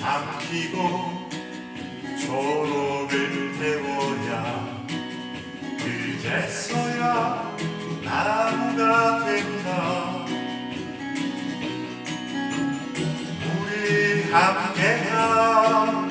삼키고 졸업을 태워야 그제서 함께한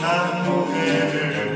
난 노래를